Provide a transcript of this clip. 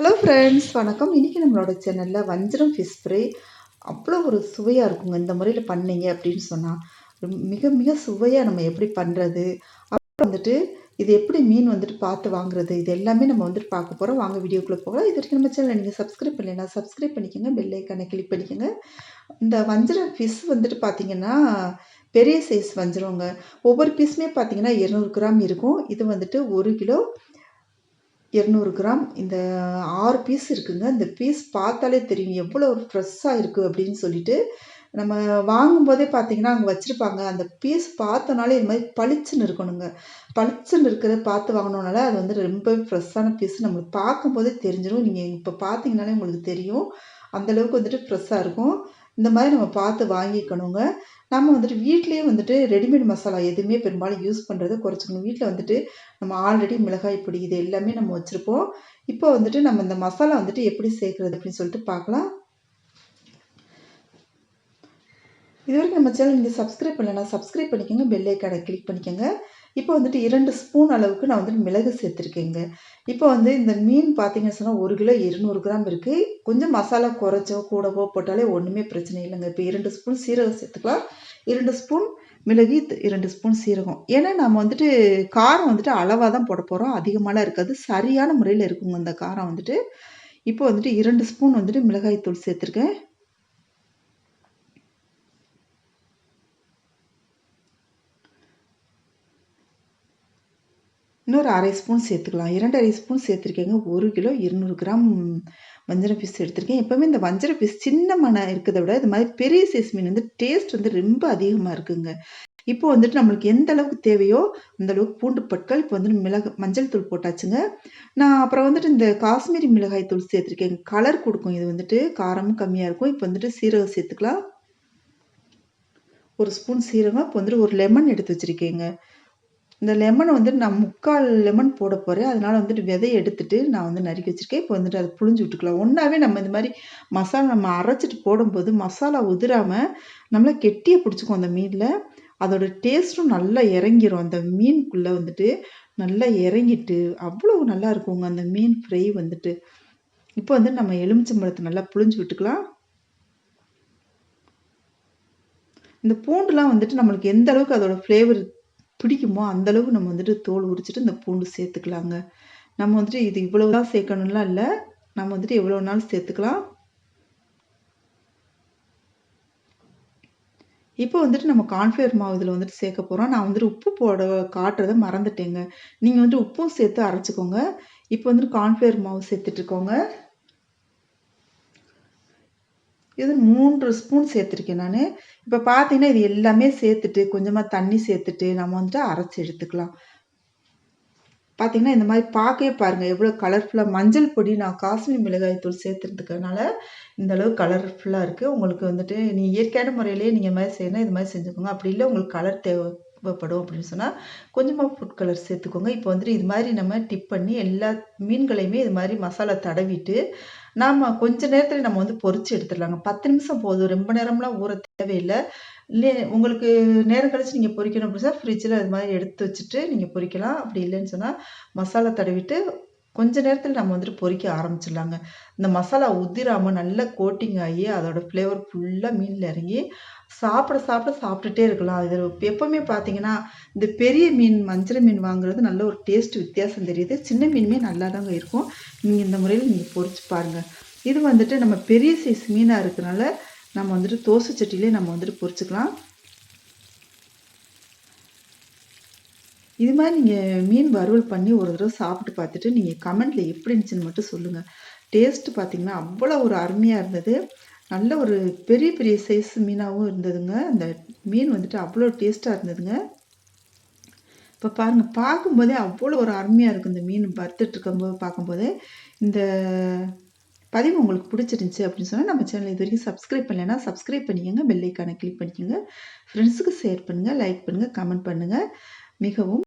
Hello friends வணக்கம். இன்றைக்கி நம்மளோட சேனலில் வஞ்சிரம் ஃபிஷ் ஃப்ரை அவ்வளோ ஒரு சுவையாக இருக்குங்க. இந்த முறையில் பண்ணீங்க அப்படின்னு சொன்னால் மிக மிக சுவையாக நம்ம எப்படி பண்ணுறது அப்புறம் வந்துட்டு இது எப்படி மீன் வந்துட்டு பார்த்து வாங்குறது? இது எல்லாமே நம்ம வந்துட்டு பார்க்க போகிறோம் வாங்க வீடியோக்குள்ளே போகலாம். இது வரைக்கும் நம்ம சேனலில் நீங்கள் சப்ஸ்கிரைப் பண்ணலைன்னா சப்ஸ்கிரைப் பண்ணிக்கோங்க. பெல்லைக்கான கிளிக் பண்ணிக்கோங்க. இந்த வஞ்சரம் ஃபிஷ் வந்துட்டு பார்த்தீங்கன்னா பெரிய சைஸ் வஞ்சிரங்க ஒவ்வொரு பீஸுமே பார்த்தீங்கன்னா இரநூறு கிராம் இருக்கும். இது வந்துட்டு ஒரு கிலோ இரநூறு கிராம். இந்த ஆறு பீஸ் இருக்குங்க. இந்த பீஸ் பார்த்தாலே தெரியும். எவ்வளோ ஒரு ஃப்ரெஷ்ஷாக இருக்குது அப்படின்னு சொல்லிட்டு நம்ம வாங்கும்போதே பார்த்தீங்கன்னா அங்கே வச்சுருப்பாங்க. அந்த பீஸ் பார்த்தோனாலே இது மாதிரி பளிச்சுன்னு இருக்கணுங்க. பளிச்சுன்னு இருக்கிறத பார்த்து வாங்கினோனால அது வந்து ரொம்ப ஃப்ரெஷ்ஷான பீஸ் நம்மளுக்கு பார்க்கும்போதே தெரிஞ்சிடும் நீங்கள் இப்போ பார்த்தீங்கனாலே உங்களுக்கு தெரியும். அந்தளவுக்கு வந்துட்டு ஃப்ரெஷ்ஷாக இருக்கும். இந்த மாதிரி நம்ம பார்த்து வாங்கிக்கணுங்க. நம்ம வந்துட்டு வீட்லேயே வந்துட்டு ரெடிமேட் மசாலா எதுவுமே பெரும்பாலும் யூஸ் பண்ணுறதை குறைச்சிக்கணும். வீட்டில் வந்துட்டு நம்ம ஆல்ரெடி மிளகாய் பொடி இது எல்லாமே நம்ம வச்சுருப்போம். இப்போ வந்துட்டு நம்ம இந்த மசாலா வந்துட்டு எப்படி சேர்க்குறது அப்படின்னு சொல்லிட்டு பார்க்கலாம். இது வரைக்கும் நம்ம சேனல் நீங்கள் சப்ஸ்கிரைப் பண்ணலைன்னா சப்ஸ்கிரைப் பண்ணிக்கோங்க. பெல் ஐக்கானை கிளிக் பண்ணிக்கோங்க. இப்போ வந்துட்டு இரண்டு ஸ்பூன் அளவுக்கு நான் வந்துட்டு மிளகு சேர்த்துருக்கேங்க. இப்போ வந்து இந்த மீன் பார்த்தீங்கன்னு சொன்னால் ஒரு கிலோ இருநூறு கிராம் இருக்குது கொஞ்சம் மசாலா குறைச்சோ கூடவோ போட்டாலே ஒன்றுமே பிரச்சனை இல்லைங்க. இப்போ இரண்டு ஸ்பூன் சீரகம் சேர்த்துக்கலாம். இரண்டு ஸ்பூன் மிளகு இரண்டு ஸ்பூன் சீரகம். ஏன்னா நம்ம வந்துட்டு காரம் வந்துட்டு அளவாக தான் போட போகிறோம் அதிகமாகலாம் இருக்காது. சரியான முறையில் இருக்குங்க அந்த காரம் வந்துட்டு. இப்போ வந்துட்டு இரண்டு ஸ்பூன் வந்துட்டு மிளகாய் தூள் சேர்த்துருக்கேன். இன்னொரு அரை ஸ்பூன் சேர்த்துக்கலாம். இரண்டரை ஸ்பூன் சேர்த்துருக்கேங்க. ஒரு கிலோ இருநூறு கிராம் வஞ்சர பீஸ் எடுத்திருக்கேன். எப்போவுமே இந்த வஞ்சர பீஸ் சின்ன மனை இருக்கிறத விட இது மாதிரி பெரிய சைஸ் மீன் வந்து டேஸ்ட் வந்து ரொம்ப அதிகமாக இருக்குங்க. இப்போ வந்துட்டு நம்மளுக்கு எந்த அளவுக்கு தேவையோ அந்த அளவுக்கு பூண்டு பற்கள் இப்போ வந்துட்டு மிளகு மஞ்சள் தூள் போட்டாச்சுங்க. நான் அப்புறம் வந்துட்டு இந்த காஷ்மீரி மிளகாய் தூள் சேர்த்துருக்கேன் கலர் கொடுக்கும். இது வந்துட்டு காரமும் கம்மியாக இருக்கும். இப்போ வந்துட்டு சீரகம் சேர்த்துக்கலாம். ஒரு ஸ்பூன் சீரகம். இப்போ வந்துட்டு ஒரு லெமன் எடுத்து வச்சுருக்கேங்க. இந்த லெமனை வந்துட்டு நான் முக்கால் லெமன் போட போகிறேன் அதனால் வந்துட்டு விதையை எடுத்துட்டு நான் வந்து நறுக்கி வச்சுருக்கேன். இப்போ வந்துட்டு அதை புழிஞ்சு விட்டுக்கலாம். ஒன்றாவே நம்ம இந்த மாதிரி மசாலா நம்ம அரைச்சிட்டு போடும்போது மசாலா உதிராமல் நம்மளை கெட்டியை பிடிச்சிக்கும் அந்த மீனில். அதோட டேஸ்ட்டும் நல்லா இறங்கிரும். அந்த மீனுக்குள்ளே வந்துட்டு நல்லா இறங்கிட்டு அவ்வளோ நல்லா இருக்குங்க அந்த மீன் ஃப்ரை வந்துட்டு. இப்போ வந்து நம்ம எலுமிச்சம்பழத்தை நல்லா புழிஞ்சு விட்டுக்கலாம். இந்த பூண்டுலாம் வந்துட்டு நம்மளுக்கு எந்த அளவுக்கு அதோட ஃப்ளேவர் பிடிக்குமோ அந்தளவுக்கு நம்ம வந்துட்டு தோல் உரிச்சிட்டு இந்த பூண்டு சேர்த்துக்கலாங்க. நம்ம வந்துட்டு இது இவ்வளோ தான் சேர்க்கணும்லாம் இல்லை. நம்ம வந்துட்டு எவ்வளோ நாள் சேர்த்துக்கலாம். இப்போ வந்துட்டு நம்ம கான்ஃபிளவர் மாவு இதில் வந்துட்டு சேர்க்க போகிறோம் நான் வந்துட்டு உப்பு போட காட்டுறதை மறந்துட்டேங்க. நீங்கள் வந்துட்டு உப்பும் சேர்த்து அரைச்சிக்கோங்க. இப்போ வந்துட்டு கான்ஃபிளவர் மாவு சேர்த்துட்ருக்கோங்க இது மூன்று ஸ்பூன் சேர்த்துருக்கேன் நான். இப்போ பார்த்தீங்கன்னா இது எல்லாமே சேர்த்துட்டு கொஞ்சமாக தண்ணி சேர்த்துட்டு நம்ம வந்துட்டு அரைச்சி எடுத்துக்கலாம். பார்த்தீங்கன்னா இந்த மாதிரி பார்க்கவே பாருங்கள் எவ்வளோ கலர்ஃபுல்லாக மஞ்சள் பொடி நான் காஷ்மீர் மிளகாய் தூள் சேர்த்துறதுக்கனால இந்த அளவு கலர்ஃபுல்லாக இருக்குது உங்களுக்கு வந்துட்டு நீ இயற்கையான முறையிலேயே நீங்கள் மாதிரி செய்யணும் இது மாதிரி செஞ்சுக்கோங்க. அப்படி இல்லை உங்களுக்கு கலர் தேவை தேவைப்படும் அப்படின்னு சொன்னால் கொஞ்சமாக ஃபுட் கலர் சேர்த்துக்கோங்க. இப்போ வந்துட்டு இது மாதிரி நம்ம டிப் பண்ணி எல்லா மீன்களையுமே இது மாதிரி மசாலா தடவிட்டு நாம் கொஞ்ச நேரத்தில் நம்ம வந்து பொறிச்சு எடுத்துடலாங்க. பத்து நிமிஷம் போதும். ரொம்ப நேரம்லாம் ஊற தேவையில்லை. இல்லை உங்களுக்கு நேரம் கழிச்சு நீங்கள் பொறிக்கணும் அப்படின்னா ஃப்ரிட்ஜில் அது மாதிரி எடுத்து வச்சுட்டு நீங்கள் பொறிக்கலாம். அப்படி இல்லைன்னு சொன்னால் மசாலா தடவிட்டு கொஞ்ச நேரத்தில் நம்ம வந்துட்டு பொறிக்க ஆரம்பிச்சிடலாங்க. இந்த மசாலா உதிராமல் நல்லா கோட்டிங் ஆகி அதோட ஃப்ளேவர் ஃபுல்லாக மீனில் இறங்கி சாப்பிட சாப்பிட சாப்பிட்டுட்டே இருக்கலாம். இது எப்போவுமே பார்த்தீங்கன்னா இந்த பெரிய மீன் மஞ்சள் மீன் வாங்குறது நல்ல ஒரு டேஸ்ட் வித்தியாசம் தெரியுது. சின்ன மீனுமே நல்லா தாங்க இருக்கும். நீங்கள் இந்த முறையில் நீங்கள் பொறிச்சு பாருங்கள் இது வந்துட்டு நம்ம பெரிய சைஸ் மீனாக இருக்கிறனால நம்ம வந்துட்டு தோசை சட்டிலே நம்ம வந்துட்டு பொறிச்சுக்கலாம். இது மாதிரி நீங்கள் மீன் வறுவல் பண்ணி ஒரு தடவை சாப்பிட்டு பார்த்துட்டு நீங்கள் கமெண்ட்டில் எப்படி இருந்துச்சுன்னு மட்டும் சொல்லுங்கள் டேஸ்ட்டு பார்த்தீங்கன்னா அவ்வளோ ஒரு அருமையாக இருந்தது. நல்ல ஒரு பெரிய பெரிய சைஸ் மீனாகவும் இருந்ததுங்க. அந்த மீன் வந்துட்டு அவ்வளோ டேஸ்ட்டாக இருந்ததுங்க. இப்போ பாருங்கள் பார்க்கும்போதே அவ்வளோ ஒரு அருமையாக இருக்குது இந்த மீன் வறுத்துட்டு போது பார்க்கும்போதே. இந்த பதிவு உங்களுக்கு பிடிச்சிருந்துச்சி அப்படின்னு சொன்னால் நம்ம சேனல் இது வரைக்கும் சப்ஸ்கிரைப் பண்ணலைன்னா சப்ஸ்கிரைப் பண்ணிக்கோங்க. பெல்லைக்கான கிளிக் பண்ணிக்கோங்க. ஃப்ரெண்ட்ஸுக்கு ஷேர் பண்ணுங்கள் லைக் பண்ணுங்கள் கமெண்ட் பண்ணுங்கள் மிகவும்